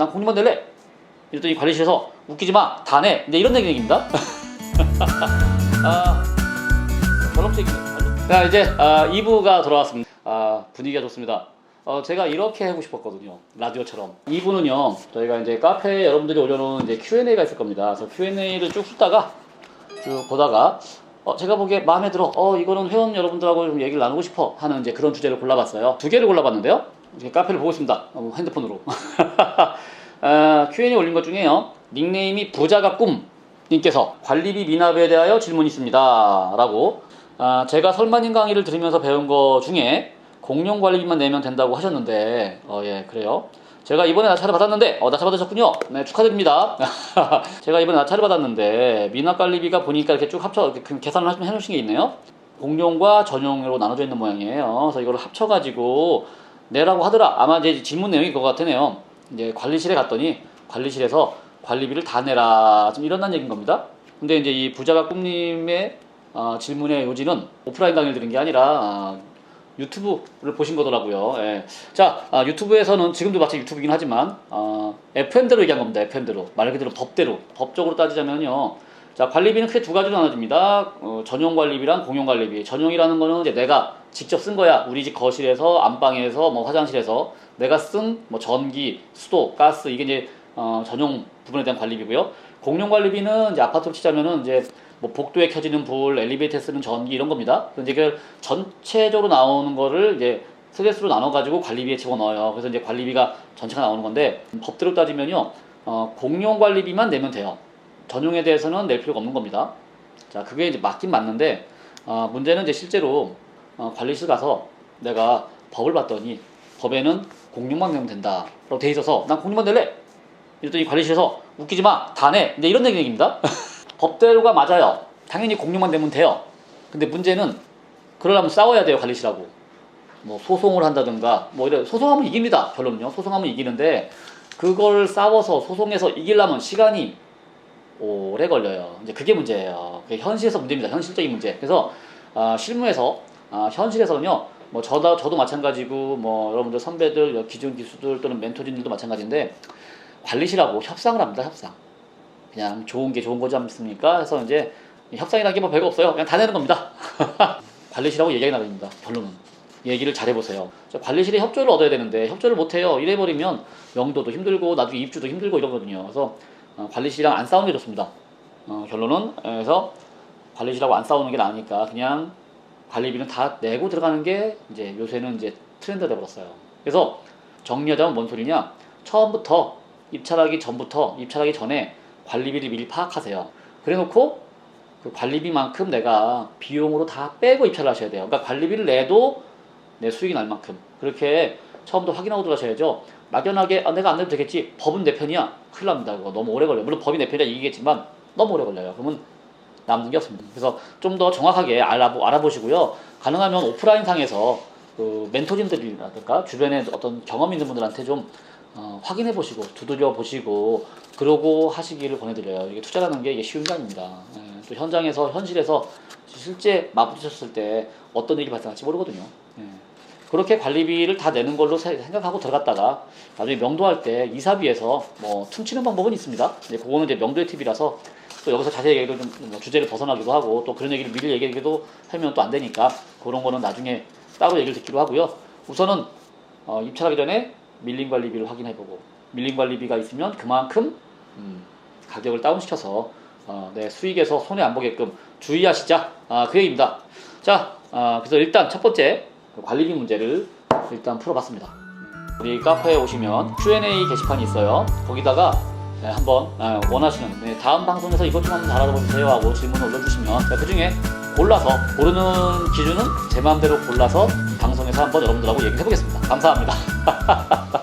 난 공룡만 될래. 이랬더니 관리실에서 웃기지 마, 다 내. 이제 이런 얘기입니다. 아, 결혼식입니다. 자 이제 아, 2부가 돌아왔습니다. 아, 분위기가 좋습니다. 어, 제가 이렇게 하고 싶었거든요. 라디오처럼. 2부는요, 저희가 이제 카페에 여러분들이 올려놓은 이제 Q&A가 있을 겁니다. 그래서 Q&A를 쭉 훑다가, 쭉 보다가, 어, 제가 보기에 마음에 들어, 어, 이거는 회원 여러분들하고 좀 얘기를 나누고 싶어 하는 이제 그런 주제를 골라봤어요. 두 개를 골라봤는데요. 이제 카페를 보고 있습니다. 어, 핸드폰으로. 아, Q&A 올린 것 중에요. 닉네임이 부자가 꿈 님께서 관리비 미납에 대하여 질문이 있습니다. 라고 아, 제가 설마님 강의를 들으면서 배운 거 중에 공용 관리비만 내면 된다고 하셨는데 어, 예 그래요. 제가 이번에 낙찰을 받았는데 어, 낙찰 받으셨군요. 네 축하드립니다. 제가 이번에 낙찰을 받았는데 미납 관리비가 보니까 이렇게 쭉 합쳐 이렇게 그 계산을 하시면 해놓으신 게 있네요. 공용과 전용으로 나눠져 있는 모양이에요. 그래서 이걸 합쳐가지고 내라고 하더라. 아마 이제 질문 내용이 그거 같으네요. 이제 관리실에 갔더니 관리실에서 관리비를 다 내라. 좀 이런다는 얘기인 겁니다. 근데 이제 이 부자가 꿈님의 어, 질문의 요지는 오프라인 강의를 들은 게 아니라 아, 유튜브를 보신 거더라고요. 예. 자, 아, 유튜브에서는 지금도 마치 유튜브이긴 하지만 어, FM대로 얘기한 겁니다. FM대로 말 그대로 법대로 법적으로 따지자면요. 자, 관리비는 크게 두 가지로 나눠집니다. 어, 전용 관리비랑 공용 관리비. 전용이라는 거는 이제 내가 직접 쓴 거야. 우리 집 거실에서, 안방에서, 뭐 화장실에서 내가 쓴 뭐 전기, 수도, 가스 이게 이제 어, 전용 부분에 대한 관리비고요. 공용 관리비는 이제 아파트로 치자면은 이제 뭐 복도에 켜지는 불, 엘리베이터에 쓰는 전기 이런 겁니다. 그래서 이제 그 전체적으로 나오는 거를 이제 슬래스로 나눠 가지고 관리비에 집어넣어요. 그래서 이제 관리비가 전체가 나오는 건데 법대로 따지면요, 어, 공용 관리비만 내면 돼요. 전용에 대해서는 낼 필요가 없는 겁니다. 자, 그게 이제 맞긴 맞는데 어, 문제는 이제 실제로 어, 관리실 가서 내가 법을 봤더니 법에는 공용만 내면 된다 라고 돼 있어서 난 공용만 낼래. 이랬더니 관리실에서 웃기지 마, 다 내. 이제 이런 얘기입니다. 법대로가 맞아요. 당연히 공용만 내면 돼요. 근데 문제는 그러려면 싸워야 돼요 관리실하고. 뭐 소송을 한다든가 뭐 이래 소송하면 이깁니다. 결론은요. 소송하면 이기는데 그걸 싸워서 소송해서 이기려면 시간이 오래 걸려요. 이제 그게 문제예요. 그게 현실에서 문제입니다. 현실적인 문제. 그래서 아, 실무에서 아, 현실에서는요. 뭐 저도 저도 마찬가지고 뭐 여러분들 선배들 기존 기수들 또는 멘토진들도 마찬가지인데 관리실하고 협상을 합니다. 협상. 그냥 좋은 게 좋은 거지 않습니까? 해서 이제 협상이라는 게 뭐 별거 없어요. 그냥 다 내는 겁니다. 관리실하고 얘기가 나갑니다. 결론은. 얘기를 잘 해보세요. 저 관리실에 협조를 얻어야 되는데 협조를 못해요. 이래버리면 명도도 힘들고 나중에 입주도 힘들고 이러거든요. 그래서 어, 관리실이랑 안 싸우는 게 좋습니다. 어, 결론은 그래서 관리실하고 안 싸우는 게 나으니까 그냥 관리비는 다 내고 들어가는 게 이제 요새는 이제 트렌드가 돼버렸어요. 그래서 정리하자면 뭔 소리냐? 처음부터 입찰하기 전부터 입찰하기 전에 관리비를 미리 파악하세요. 그래놓고 그 관리비만큼 내가 비용으로 다 빼고 입찰을 하셔야 돼요. 그러니까 관리비를 내도 내 수익이 날 만큼 그렇게 처음부터 확인하고 들어가셔야죠. 막연하게 아, 내가 안 내도 되겠지. 법은 내 편이야. 큰일 납니다. 그거 너무 오래 걸려요. 물론 법이 내 편이라 이기겠지만 너무 오래 걸려요. 그러면 남는 게 없습니다. 그래서 좀 더 정확하게 알아보, 알아보시고요. 가능하면 오프라인 상에서 그 멘토님들이라든가 주변에 어떤 경험 있는 분들한테 좀 어, 확인해 보시고 두드려 보시고 그러고 하시기를 권해드려요. 이게 투자라는 게 이게 쉬운 게 아닙니다. 예, 또 현장에서 현실에서 실제 맞부딪혔을 때 어떤 일이 발생할지 모르거든요. 예. 그렇게 관리비를 다 내는 걸로 세- 생각하고 들어갔다가 나중에 명도할 때 이사비에서 뭐 퉁치는 방법은 있습니다. 이제 그거는 이제 명도의 팁이라서 또 여기서 자세히 얘기를 좀뭐 주제를 벗어나기도 하고 또 그런 얘기를 미리 얘기하기도 하면 또 안 되니까 그런 거는 나중에 따로 얘기를 듣기로 하고요. 우선은 어, 입찰하기 전에 밀림 관리비를 확인해보고 밀림 관리비가 있으면 그만큼 음, 가격을 다운시켜서 어, 내 수익에서 손해 안 보게끔 주의하시자 아, 그 얘기입니다. 자, 아, 그래서 일단 첫 번째 그 관리비 문제를 일단 풀어봤습니다. 우리 카페에 오시면 Q&A 게시판이 있어요. 거기다가 네, 한번 아, 원하시는 네, 다음 방송에서 이것 좀 한번 알아보세요 하고 질문을 올려주시면 그 중에 골라서 고르는 기준은 제 마음대로 골라서 방송에서 한번 여러분들하고 얘기해 보겠습니다. 감사합니다.